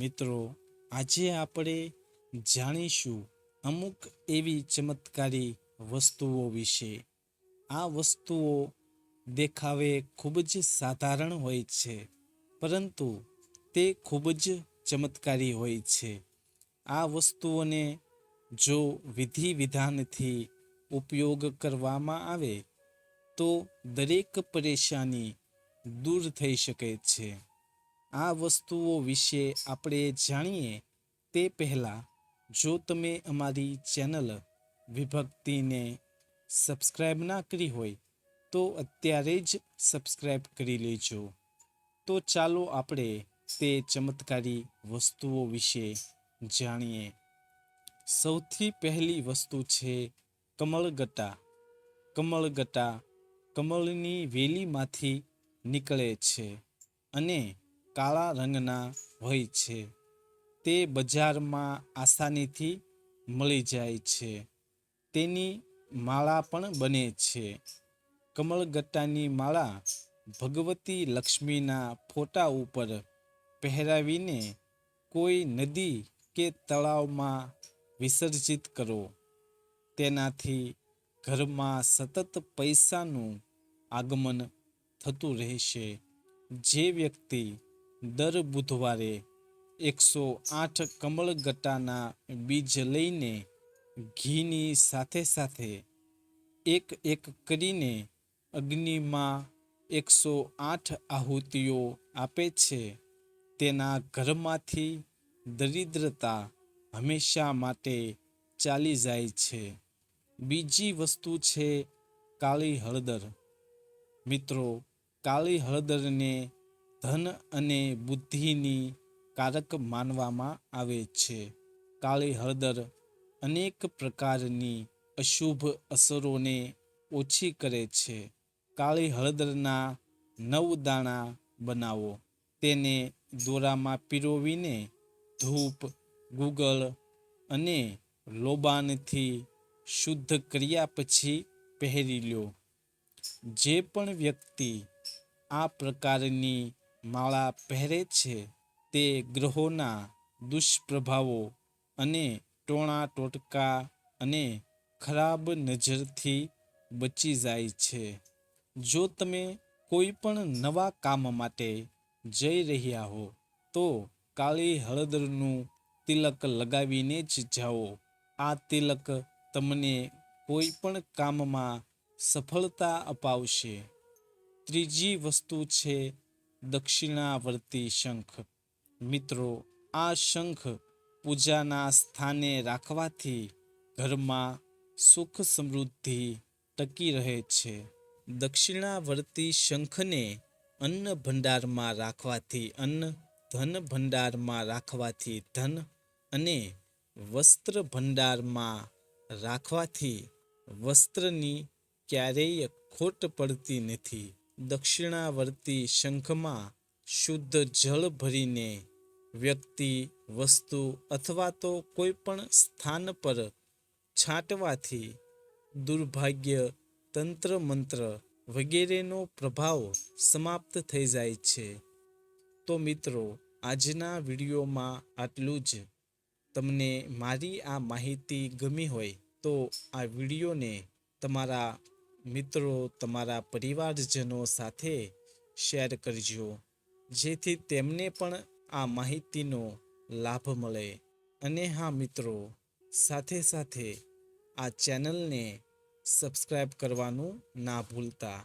મિત્રો, આજે આપણે જાણીશું અમુક એવી ચમત્કારી વસ્તુઓ વિશે. આ વસ્તુઓ દેખાવે ખૂબ જ સાધારણ હોય છે, પરંતુ તે ખૂબ જ ચમત્કારી હોય છે. આ વસ્તુઓને જો વિધિ વિધાનથી ઉપયોગ કરવામાં આવે, તો દરેક પરેશાની દૂર થઈ શકે છે. આ વસ્તુઓ વિશે આપણે જાણીએ તે પહેલાં જો તમે અમારી ચેનલ વિભક્તિને સબસ્ક્રાઈબ ના કરી હોય, તો અત્યારે જ સબસ્ક્રાઈબ કરી લેજો. તો ચાલો આપણે તે ચમત્કારી વસ્તુઓ વિશે જાણીએ. સૌથી પહેલી વસ્તુ છે કમળગટ્ટા. કમળગટ્ટા કમળની વેલીમાંથી નીકળે છે અને કાળા રંગના હોય છે. તે બજારમાં આસાનીથી મળી જાય છે. તેની માળા પણ બને છે. કમળગટ્ટાની માળા ભગવતી લક્ષ્મીના ફોટા ઉપર પહેરાવીને કોઈ નદી કે તળાવમાં વિસર્જિત કરો. તેનાથી ઘરમાં સતત પૈસાનું આગમન થતું રહેશે. જે વ્યક્તિ દર બુધવારે એકસો આઠ કમળગટ્ટાના બીજ લઈને ઘીની સાથે સાથે એક એક કરીને અગ્નિમાં એકસો આઠ આહુતિઓ આપે છે. તેના ઘરમાંથી દરિદ્રતા હંમેશા માટે ચાલી જાય છે. બીજી વસ્તુ છે કાળી હળદર. મિત્રો, કાળી હળદરને ધન અને બુદ્ધિની કારક માનવામાં આવે છે. કાળી હળદર અનેક પ્રકારની અશુભ અસરોને ઓછી કરે છે. કાળી હળદરના નવ દાણા બનાવો. તેને દોરામાં પીરોવીને ધૂપ ગુગળ અને લોબાનથી શુદ્ધ કર્યા પછી પહેરી લ્યો જે પણ વ્યક્તિ આ પ્રકારની માળા પહેરે છે તે ગ્રહોના દુષ્પ્રભાવો અને ટોણા ટોટકા અને ખરાબ નજરથી બચી જાય છે. જો તમે કોઈ પણ નવા કામ માટે જઈ રહ્યા હો, તો કાળી હળદરનું તિલક લગાવીને જ જાઓ. આ તિલક તમને કોઈ પણ કામમાં સફળતા અપાવશે. ત્રીજી વસ્તુ છે દક્ષિણાવર્તી શંખ. મિત્રો, આ શંખ પૂજાના સ્થાને રાખવાથી ઘરમાં સુખ સમૃદ્ધિ ટકી રહે છે. દક્ષિણાવર્તી શંખને અન્ન ભંડારમાં રાખવાથી અન્ન, ધન ભંડારમાં રાખવાથી ધન અને વસ્ત્ર ભંડારમાં રાખવાથી વસ્ત્રની ક્યારેય ખોટ પડતી નથી. દક્ષિણાવર્તી શંખમાં શુદ્ધ જળ ભરીને વ્યક્તિ, વસ્તુ અથવા તો કોઈ પણ સ્થાન પર છાંટવાથી દુર્ભાગ્ય તંત્ર મંત્ર વગેરેનો પ્રભાવ સમાપ્ત થઈ જાય છે. તો મિત્રો, આજના વિડીયોમાં આટલું જ. તમને મારી આ માહિતી ગમી હોય તો આ વિડીયોને તમારા મિત્રો, તમારા પરિવારજનો સાથે શેર કરજો, જેથી તેમને પણ આ માહિતીનો લાભ મળે. અને હા, મિત્રો, સાથે સાથે આ ચેનલને સબસ્ક્રાઈબ કરવાનું ના ભૂલતા.